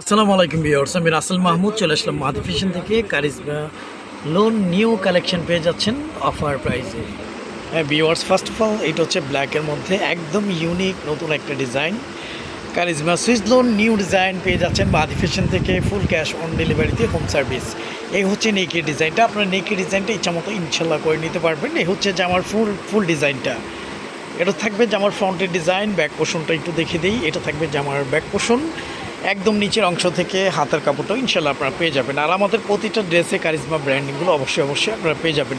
আসসালামু আলাইকুম ভিউয়ার্স, আমি রাসেল মাহমুদ, চলে আসলাম মাদি ফ্যাশন থেকে। কারিজমা লোন নিউ কালেকশন পেয়ে যাচ্ছেন অফার প্রাইসে। হ্যাঁ ভিউয়ার্স ফার্স্ট অফ অল এটা হচ্ছে ব্ল্যাকের মধ্যে একদম ইউনিক নতুন একটা design Karishma Swiss lawn new design পেয়ে যাচ্ছেন মাদি ফ্যাশন থেকে ফুল ক্যাশ অন ডেলিভারিতে হোম সার্ভিস এই হচ্ছে নেকি ডিজাইনটা আপনার নেকি ডিজাইনটা ইচ্ছা মতো ইনশাল্লাহ করে নিতে পারবেন। এই হচ্ছে জামার ফুল ফুল ডিজাইনটা এটা থাকবে জামার ফ্রন্টের ডিজাইন ব্যাক পোষণটা একটু দেখে দিই। এটা থাকবে জামার ব্যাক পোষণ একদম নিচের অংশ থেকে হাতের কাপড়টাও ইনশাল্লাহ আপনারা পেয়ে যাবেন। আর আমাদের প্রতিটা ড্রেসে কারিজমা ব্র্যান্ডিংগুলো অবশ্যই অবশ্যই আপনারা পেয়ে যাবেন।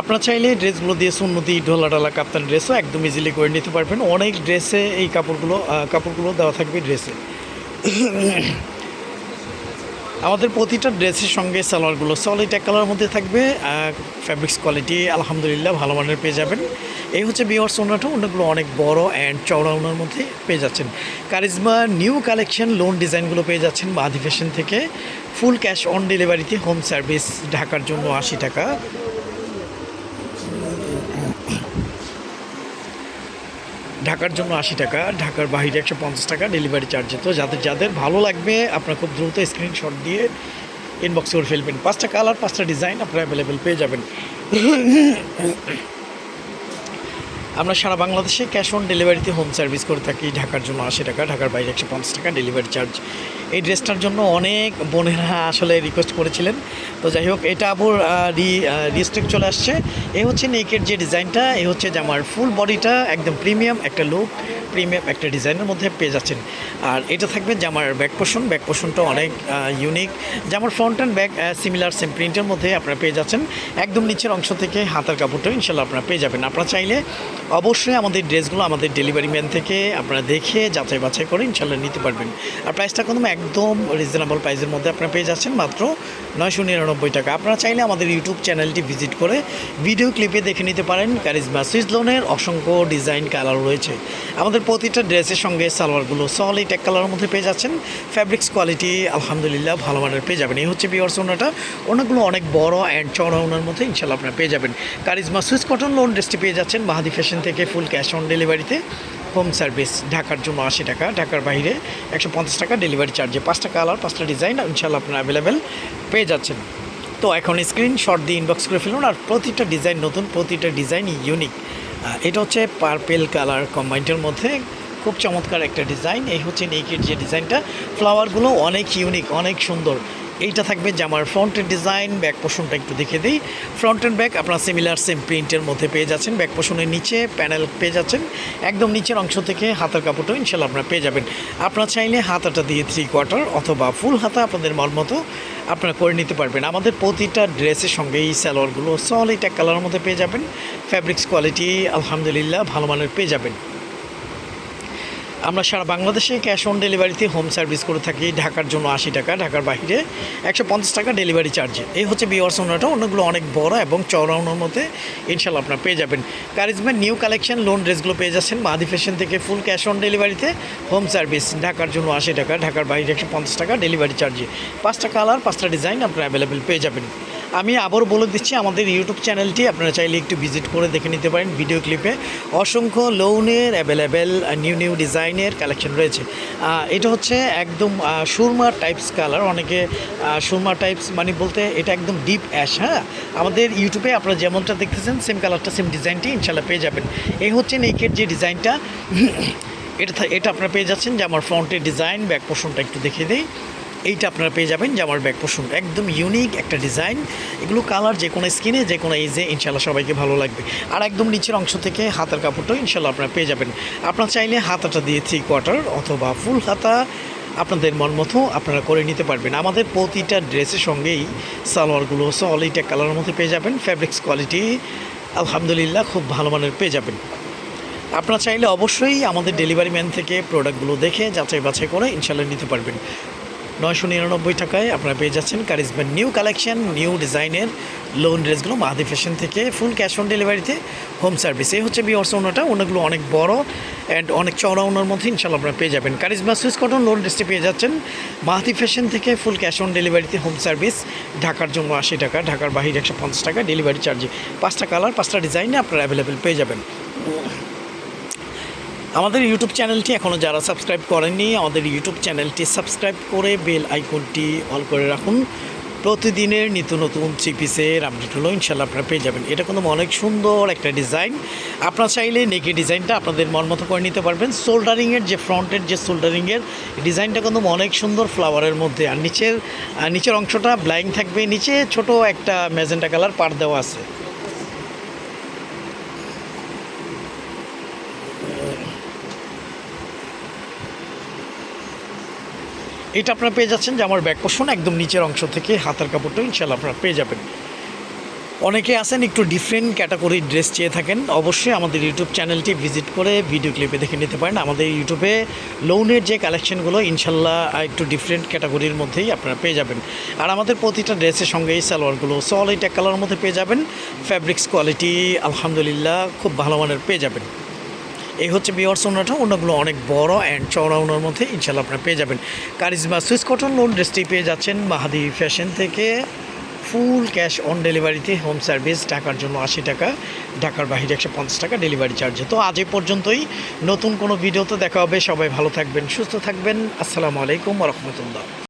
আপনারা চাইলে ড্রেসগুলো দিয়ে সুন্নতি ঢোলা ঢালা কাপ্তান ড্রেসও একদম ইজিলি করে নিতে পারবেন। অনেক ড্রেসে এই কাপড়গুলো কাপড়গুলো দেওয়া থাকবে ড্রেসে। আমাদের প্রতিটা ড্রেসের সঙ্গে সালোয়ারগুলো সলিড এক কালারের মধ্যে থাকবে ফ্যাব্রিক্স কোয়ালিটি আলহামদুলিল্লাহ ভালো মানের পেয়ে যাবেন। এই হচ্ছে বিওয়ার্স ওনাটা, ওনাগুলো অনেক বড় অ্যান্ড চওড়া ওনার মধ্যে পেয়ে যাচ্ছেন। কারিজমা নিউ কালেকশন লোন ডিজাইনগুলো পেয়ে যাচ্ছেন বা ফ্যাশন থেকে। ফুল ক্যাশ অন ডেলিভারিতে হোম সার্ভিস ঢাকার জন্য আশি টাকা। ঢাকার জন্য আশি টাকা, ঢাকার বাহিরে একশো পঞ্চাশ টাকা ডেলিভারি চার্জে তো যাদের যাদের ভালো লাগবে, আপনার খুব দ্রুত স্ক্রিনশট দিয়ে ইনবক্স করে ফেলবেন। পাঁচটা কালার পাঁচটা ডিজাইন আপনারা অ্যাভেলেবেল পেয়ে যাবেন। আমরা সারা বাংলাদেশে ক্যাশ অন ডেলিভারিতে হোম সার্ভিস করে থাকি। ঢাকার জন্য আশি টাকা, ঢাকার বাইরে একশো পঞ্চাশ টাকা ডেলিভারি চার্জ এই ড্রেসটার জন্য অনেক বোনেরা আসলে রিকোয়েস্ট করেছিলেন। তো যাই হোক, এটা আবার রি রিস্ট্রিক্ট চলে আসছে। এ হচ্ছে নেকের যে ডিজাইনটা, এ হচ্ছে যে আমার ফুল বডিটা একদম প্রিমিয়াম একটা লুক প্রিমিয়াম একটা ডিজাইনের মধ্যে পেয়ে যাচ্ছেন। আর এটা থাকবে জামার ব্যাক পোষণ ব্যাক পোষণটা অনেক ইউনিক জামার front and back similar same প্রিন্টের মধ্যে আপনারা পেয়ে যাচ্ছেন। একদম নিচের অংশ থেকে হাতার কাপড়টা ইনশাল্লাহ আপনারা পেয়ে যাবেন। আপনারা চাইলে অবশ্যই আমাদের ড্রেসগুলো আমাদের ডেলিভারি ম্যান থেকে আপনারা দেখে যাচাই বাছাই করে ইনশাল্লাহ নিতে পারবেন। আর প্রাইসটা কোনো একদম রিজনেবল প্রাইসের মধ্যে আপনারা পেয়ে যাচ্ছেন মাত্র নয়শো নিরানব্বই টাকা। আপনারা চাইলে আমাদের ইউটিউব চ্যানেলটি ভিজিট করে ভিডিও ক্লিপে দেখে নিতে পারেন। কারিজমা সুইচ লোনের অসংখ্য ডিজাইন কালার রয়েছে। আমাদের প্রতিটা ড্রেসের সঙ্গে সালোয়ারগুলো সলিড এক কালারের মধ্যে পেয়ে যাচ্ছেন। ফ্যাব্রিক্স কোয়ালিটি আলহামদুলিল্লাহ ভালো মানের পেয়ে যাবেন। এই হচ্ছে বিয়ার্স ওনাটা ওনাগুলো অনেক বড় অ্যান্ড চড়া ওনার মধ্যে ইনশাল্লাহ আপনারা পেয়ে যাবেন। কারিজমা সুইচ কটন লোন ড্রেসটি পেয়ে যাচ্ছেন। মাহাদি ফ্যাশন থেকে ফুল ক্যাশ অন ডেলিভারিতে হোম সার্ভিস ঢাকার জন্য আশি টাকা, ঢাকার বাইরে একশো পঞ্চাশ টাকা, ডেলিভারি চার্জে পাঁচটা কালার, পাঁচটা ডিজাইন ইনশাল্লাহ আপনারা অ্যাভেলেবেল পেয়ে যাচ্ছেন। তো এখন স্ক্রিন স্ক্রিনশট দিয়ে ইনবক্স করে ফেলুন আর প্রতিটা ডিজাইন নতুন, প্রতিটা ডিজাইন ইউনিক এটা হচ্ছে পার্পেল কালার কম্বাইন্ডের মধ্যে। খুব চমৎকার একটা ডিজাইন এই হচ্ছে নেকের যে ডিজাইনটা ফ্লাওয়ারগুলো অনেক ইউনিক অনেক সুন্দর। এইটা থাকবে জামার ফ্রন্টের ডিজাইন ব্যাক পোষণটা একটু দেখে দিই। ফ্রন্ট অ্যান্ড ব্যাক আপনার সিমিলার সেম প্রিন্টের মধ্যে পেয়ে যাচ্ছেন। ব্যাক পোষণের নিচে প্যানেল পেয়ে যাচ্ছেন। একদম নিচের অংশ থেকে হাতার কাপড়টাও ইনশাল্লাহ আপনারা পেয়ে যাবেন। আপনারা চাইলে হাতাটা দিয়ে থ্রি কোয়ার্টার অথবা ফুল হাতা আপনাদের মন মতো আপনারা করে নিতে পারবেন। আমাদের প্রতিটা ড্রেসের সঙ্গে এই স্যালোয়ারগুলো সলিড কালারের মধ্যে পেয়ে যাবেন। ফ্যাব্রিক্স কোয়ালিটি আলহামদুলিল্লাহ, ভালো মানের পেয়ে যাবেন। আমরা সারা বাংলাদেশে ক্যাশ অন ডেলিভারিতে হোম সার্ভিস করে থাকি। ঢাকার জন্য আশি টাকা, ঢাকার বাইরে একশো পঞ্চাশ টাকা ডেলিভারি চার্জে এই হচ্ছে বিওয়ার্স ওনাটা অন্যগুলো অনেক বড় এবং চওড়া ওনার মধ্যে ইনশাল্লাহ আপনারা পেয়ে যাবেন। কারিজমের নিউ কালেকশন লোন ড্রেসগুলো পেয়ে যাচ্ছেন। মাদি ফ্যাশন থেকে ফুল ক্যাশ অন ডেলিভারিতে হোম সার্ভিস ঢাকার জন্য আশি টাকা, ঢাকার বাইরে একশো পঞ্চাশ টাকা ডেলিভারি চার্জে পাঁচটা কালার পাঁচটা ডিজাইন আপনারা অ্যাভেলেবেল পেয়ে যাবেন। আমি আবারও বলে দিচ্ছি, আমাদের ইউটিউব চ্যানেলটি আপনারা চাইলে একটু ভিজিট করে দেখে নিতে পারেন ভিডিও ক্লিপে অসংখ্য লোনের অ্যাভেলেবেল নিউ নিউ ডিজাইনের কালেকশন রয়েছে। এটা হচ্ছে একদম সুরমা টাইপস কালার অনেকে সুরমা টাইপস মানে বলতে এটা একদম ডিপ অ্যাশ হ্যাঁ? আমাদের ইউটিউবে আপনারা যেমনটা দেখতেছেন সেম কালারটা সেম ডিজাইনটি ইনশাল্লাহ পেয়ে যাবেন। এই হচ্ছে নেকের যে ডিজাইনটা এটা এটা আপনারা পেয়ে যাচ্ছেন যে আমার ফ্রন্টের ডিজাইন ব্যাক পোর্শনটা একটু দেখিয়ে দিই। এইটা আপনারা পেয়ে যাবেন জামার ব্যাক পোর্শন একদম ইউনিক একটা ডিজাইন এগুলো কালার যে কোনো স্কিনে যে কোনো এইজে ইনশাল্লাহ সবাইকে ভালো লাগবে। আর একদম নিচের অংশ থেকে হাতার কাপড়টাও ইনশাল্লাহ আপনারা পেয়ে যাবেন। আপনারা চাইলে হাতাটা দিয়ে থ্রি কোয়ার্টার অথবা ফুল হাতা আপনাদের মন মতো আপনারা করে নিতে পারবেন। আমাদের প্রতিটা ড্রেসের সঙ্গেই সালোয়ারগুলো এক কালারের মধ্যে পেয়ে যাবেন। ফ্যাব্রিক্স কোয়ালিটি আলহামদুলিল্লাহ খুব ভালো মানের পেয়ে যাবেন। আপনারা চাইলে অবশ্যই আমাদের ডেলিভারি ম্যান থেকে প্রোডাক্টগুলো দেখে যাচাই বাছাই করে ইনশাল্লাহ নিতে পারবেন। নয়শো নিরানব্বই টাকায় আপনারা পেয়ে যাচ্ছেন কারিজমের নিউ কালেকশন নিউ ডিজাইনের লোন ড্রেসগুলো মাহাদি ফ্যাশন থেকে ফুল ক্যাশ অন ডেলিভারিতে হোম সার্ভিস এই হচ্ছে বিয়ার্স ওনাটা ওনাগুলো অনেক বড় অ্যান্ড অনেক চওড়া ওনার মধ্যে ইনশাল্লাহ আপনারা পেয়ে যাবেন। কারিজমা সুইস কটন লোন ড্রেসটি পেয়ে যাচ্ছেন। মাহাদি ফ্যাশন থেকে ফুল ক্যাশ অন ডেলিভারিতে হোম সার্ভিস ঢাকার জন্য আশি টাকা, ঢাকার বাহিরে একশো পঞ্চাশ টাকা ডেলিভারি চার্জে পাঁচটা কালার পাঁচটা ডিজাইনে আপনারা অ্যাভেলেবেল পেয়ে যাবেন। আমাদের ইউটিউব চ্যানেলটি এখনও যারা সাবস্ক্রাইব করেননি, আমাদের ইউটিউব চ্যানেলটি সাবস্ক্রাইব করে বেল আইকনটি অল করে রাখুন। প্রতিদিনের নিত্য নতুন থ্রি পিসের আপডেট হলো ইনশাল্লাহ আপনারা পেয়ে যাবেন। এটা কিন্তু অনেক সুন্দর একটা ডিজাইন আপনারা চাইলে নেকি ডিজাইনটা আপনাদের মন মতো করে নিতে পারবেন। সোল্ডারিংয়ের যে ফ্রন্টের যে সোল্ডারিংয়ের ডিজাইনটা কিন্তু অনেক সুন্দর ফ্লাওয়ারের মধ্যে। আর নিচের নিচের অংশটা ব্ল্যাঙ্ক থাকবে। নিচে ছোট একটা ম্যাজেন্টা কালার পার দেওয়া আছে। এটা আপনারা পেয়ে যাচ্ছেন যে আমার ব্যাক পোর্শন একদম নিচের অংশ থেকে হাতার কাপড়টা ইনশাল্লাহ আপনারা পেয়ে যাবেন। অনেকে আছেন একটু ডিফারেন্ট ক্যাটাগরির ড্রেস চেয়ে থাকেন, অবশ্যই আমাদের ইউটিউব চ্যানেলটি ভিজিট করে ভিডিও ক্লিপে দেখে নিতে পারেন। আমাদের ইউটিউবে লোনের যে কালেকশনগুলো ইনশাল্লাহ একটু ডিফারেন্ট ক্যাটাগরির মধ্যেই আপনারা পেয়ে যাবেন। আর আমাদের প্রতিটা ড্রেসের সঙ্গে এই সালোয়ারগুলো সলিড এক কালারের মধ্যে পেয়ে যাবেন। ফ্যাব্রিক্স কোয়ালিটি আলহামদুলিল্লাহ, খুব ভালো মানের পেয়ে যাবেন। এই হচ্ছে বিওয়ার্স ওনাটা ওনাগুলো অনেক বড় অ্যান্ড চওড়া ওনার মধ্যে ইনশাল্লাহ আপনারা পেয়ে যাবেন। কারিজমা সুইস কটন লোন ড্রেসটি পেয়ে যাচ্ছেন মাহাদি ফ্যাশন থেকে, ফুল ক্যাশ অন ডেলিভারিতে হোম সার্ভিস, টাকার জন্য আশি টাকা, ঢাকার বাইরে একশো পঞ্চাশ টাকা ডেলিভারি চার্জে। তো আজ এই পর্যন্তই, নতুন কোনো ভিডিওতে দেখা হবে, সবাই ভালো থাকবেন, সুস্থ থাকবেন, আসসালামু আলাইকুম রহমতুল্লাহ।